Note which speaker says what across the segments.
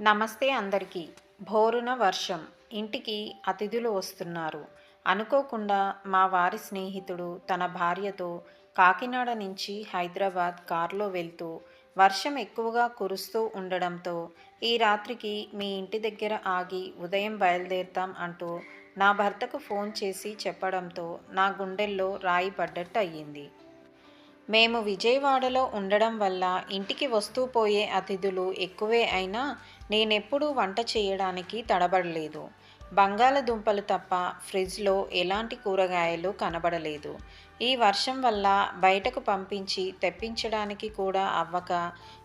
Speaker 1: నమస్తే అందరికీ. భోరున వర్షం. ఇంటికి అతిథులు వస్తున్నారు. అనుకోకుండా మా వారి స్నేహితుడు తన భార్యతో కాకినాడ నుంచి హైదరాబాద్ కారులో వెళ్తూ వర్షం ఎక్కువగా కురుస్తూ ఉండడంతో ఈ రాత్రికి మీ ఇంటి దగ్గర ఆగి ఉదయం బయలుదేరుతాం అంటూ నా భర్తకు ఫోన్ చేసి చెప్పడంతో నా గుండెల్లో రాయి పడ్డట్టు అయ్యింది. మేము విజయవాడలో ఉండడం వల్ల ఇంటికి వస్తూ పోయే అతిథులు ఎక్కువే అయినా నేనెప్పుడూ వంట చేయడానికి తడబడలేదు. బంగాళదుంపలు తప్ప ఫ్రిడ్జ్లో ఎలాంటి కూరగాయలు కనబడలేదు. ఈ వర్షం వల్ల బయటకు పంపించి తెప్పించడానికి కూడా అవ్వక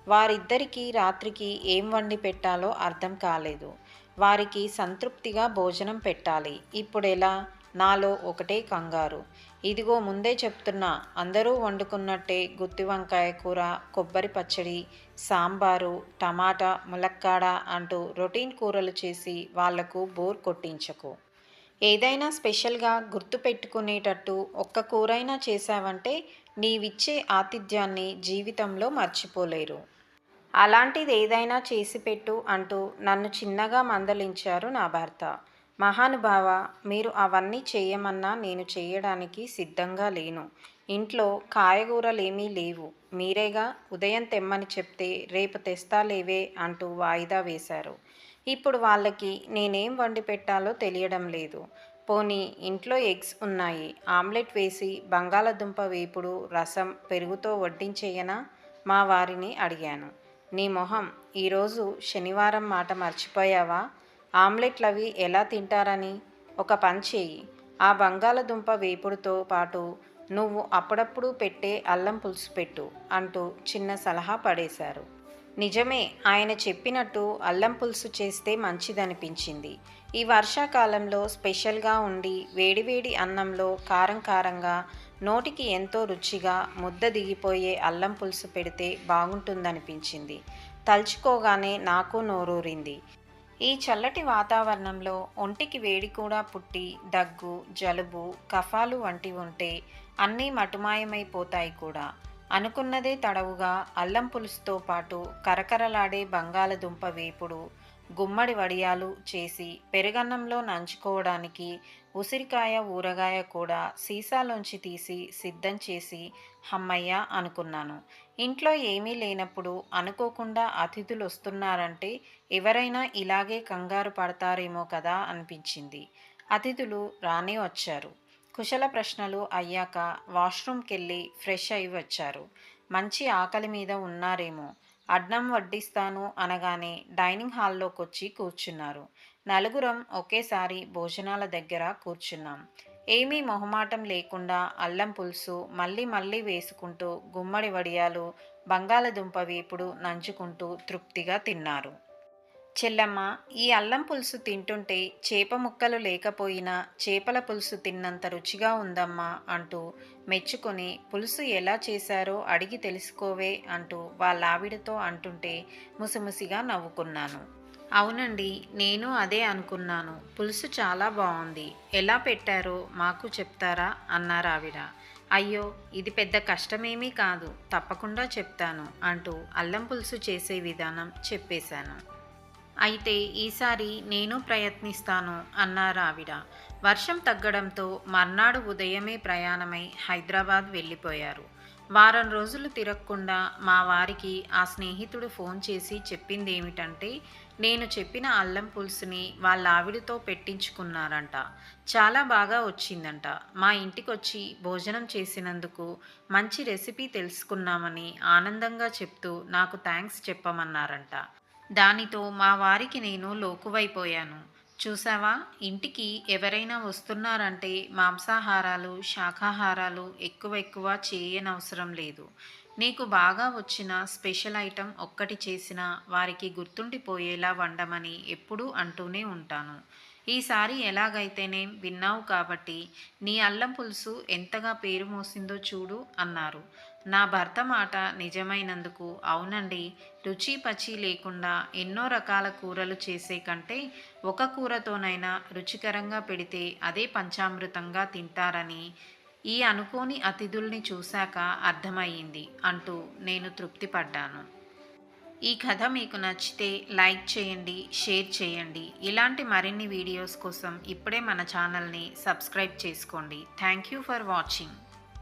Speaker 1: వారిద్దరికీ రాత్రికి ఏం వండి పెట్టాలో అర్థం కాలేదు. వారికి సంతృప్తిగా భోజనం పెట్టాలి. ఇప్పుడెలా? నాలో ఒకటే కంగారు. ఇదిగో ముందే చెప్తున్నా అందరూ వండుకున్నట్టే గుత్తి వంకాయ కూర కొబ్బరి పచ్చడి సాంబారు టమాటా ములక్కాడ అంటూ రొటీన్ కూరలు చేసి వాళ్ళకు బోర్ కొట్టించకు. ఏదైనా స్పెషల్గా గుర్తు పెట్టుకునేటట్టు ఒక్క కూరైనా చేశావంటే నీవిచ్చే ఆతిథ్యాన్ని జీవితంలో మర్చిపోలేరు. అలాంటిది ఏదైనా చేసి పెట్టు అంటూ నన్ను చిన్నగా మందలించారు నా భర్త. మహానుభావ మీరు అవన్నీ చేయమన్నా నేను చేయడానికి సిద్ధంగా లేను. ఇంట్లో కాయగూరలేమీ లేవు. మీరేగా ఉదయం తెమ్మని చెప్తే రేపు తెస్తాలేవే అంటూ వాయిదా వేశారు. ఇప్పుడు వాళ్ళకి నేనేం వండి పెట్టాలో తెలియడం లేదు. పోనీ ఇంట్లో ఎగ్స్ ఉన్నాయి. ఆమ్లెట్ వేసి బంగాళదుంప వేపుడు రసం పెరుగుతో వడ్డించేయనా? మా వారిని అడిగాను. నీ మొహం ఈరోజు శనివారం మాట మర్చిపోయావా? ఆమ్లెట్లు అవి ఎలా తింటారని ఒక పంచేయి ఆ బంగాళదుంప వేపుడుతో పాటు నువ్వు అప్పుడప్పుడు పెట్టే అల్లం పులుసు పెట్టు అంటూ చిన్న సలహా పడేశారు. నిజమే ఆయన చెప్పినట్టు అల్లం పులుసు చేస్తే మంచిదనిపించింది. ఈ వర్షాకాలంలో స్పెషల్గా ఉండి వేడివేడి అన్నంలో కారం కారంగా నోటికి ఎంతో రుచిగా ముద్ద దిగిపోయే అల్లం పులుసు పెడితే బాగుంటుందనిపించింది. తలుచుకోగానే నాకు నోరూరింది. ఈ చల్లటి వాతావరణంలో ఒంటికి వేడి కూడా పుట్టి దగ్గు జలుబు కఫాలు వంటి ఉంటే అన్నీ మటుమాయమైపోతాయి కూడా. అనుకున్నదే తడవుగా అల్లం పులుసుతో పాటు కరకరలాడే బంగాళదుంప వేపుడు గుమ్మడి వడియాలు చేసి పెరుగన్నంలో నంచుకోవడానికి ఉసిరికాయ ఊరగాయ కూడా సీసాలోంచి తీసి సిద్ధం చేసి హమ్మయ్య అనుకున్నాను. ఇంట్లో ఏమీ లేనప్పుడు అనుకోకుండా అతిథులు వస్తున్నారంటే ఎవరైనా ఇలాగే కంగారు పడతారేమో కదా అనిపించింది. అతిథులు రానే వచ్చారు. కుశల ప్రశ్నలు అయ్యాక వాష్రూమ్కి వెళ్ళి ఫ్రెష్ అయి వచ్చారు. మంచి ఆకలి మీద ఉన్నారేమో అడ్నం వడ్డిస్తాను అనగానే డైనింగ్ హాల్లోకి వచ్చి కూర్చున్నారు. నలుగురం ఒకేసారి భోజనాల దగ్గర కూర్చున్నాం. ఏమీ మొహమాటం లేకుండా అల్లం పులుసు మళ్ళీ మళ్ళీ వేసుకుంటూ గుమ్మడి వడియాలు బంగాళదుంప వేపుడు నంచుకుంటూ తృప్తిగా తిన్నారు. చెల్లమ్మ ఈ అల్లం పులుసు తింటుంటే చేప ముక్కలు లేకపోయినా చేపల పులుసు తిన్నంత రుచిగా ఉందమ్మా అంటూ మెచ్చుకొని పులుసు ఎలా చేశారో అడిగి తెలుసుకోవే అంటూ వాళ్ళ ఆవిడతో అంటుంటే ముసిముసిగా నవ్వుకున్నాను. అవునండి నేను అదే అనుకున్నాను. పులుసు చాలా బాగుంది. ఎలా పెట్టారో మాకు చెప్తారా? అన్నారు ఆవిడ. అయ్యో ఇది పెద్ద కష్టమేమీ కాదు. తప్పకుండా చెప్తాను అంటూ అల్లం పులుసు చేసే విధానం చెప్పేశాను. అయితే ఈసారి నేను ప్రయత్నిస్తాను అన్నారు ఆవిడ. వర్షం తగ్గడంతో మర్నాడు ఉదయమే ప్రయాణమై హైదరాబాద్ వెళ్ళిపోయారు. వారం రోజులు తిరగకుండా మా వారికి ఆ స్నేహితుడు ఫోన్ చేసి చెప్పింది ఏమిటంటే నేను చెప్పిన అల్లం పులుసుని వాళ్ళ ఆవిడతో పెట్టించుకున్నారంట. చాలా బాగా వచ్చిందంట. మా ఇంటికొచ్చి భోజనం చేసినందుకు మంచి రెసిపీ తెలుసుకున్నామని ఆనందంగా చెప్తూ నాకు థ్యాంక్స్ చెప్పమన్నారంట. దానితో మా వారికి నేను లోకువైపోయాను. చూసావా ఇంటికి ఎవరైనా వస్తున్నారంటే మాంసాహారాలు శాకాహారాలు ఎక్కువ ఎక్కువ చేయనవసరం లేదు. నీకు బాగా వచ్చిన స్పెషల్ ఐటెం ఒక్కటి చేసినా వారికి గుర్తుండిపోయేలా వండమని ఎప్పుడూ అంటూనే ఉంటాను. ఈసారి ఎలాగైతేనే విన్నావు కాబట్టి నీ అల్లం పులుసు ఎంతగా పేరు మోసిందో చూడు అన్నారు. నా భర్త మాట నిజమైనందుకు అవునండి. రుచి పచి లేకుండా ఎన్నో రకాల కూరలు చేసే కంటే ఒక కూరతోనైనా రుచికరంగా పెడితే అదే పంచామృతంగా తింటారని ఈ అనుకోని అతిథుల్ని చూశాక అర్థమయ్యింది అంటూ నేను తృప్తిపడ్డాను. ఈ కథ మీకు నచ్చితే లైక్ చేయండి షేర్ చేయండి. ఇలాంటి మరిన్ని వీడియోస్ కోసం ఇప్పుడే మన ఛానల్ని సబ్స్క్రైబ్ చేసుకోండి. Thank you for watching.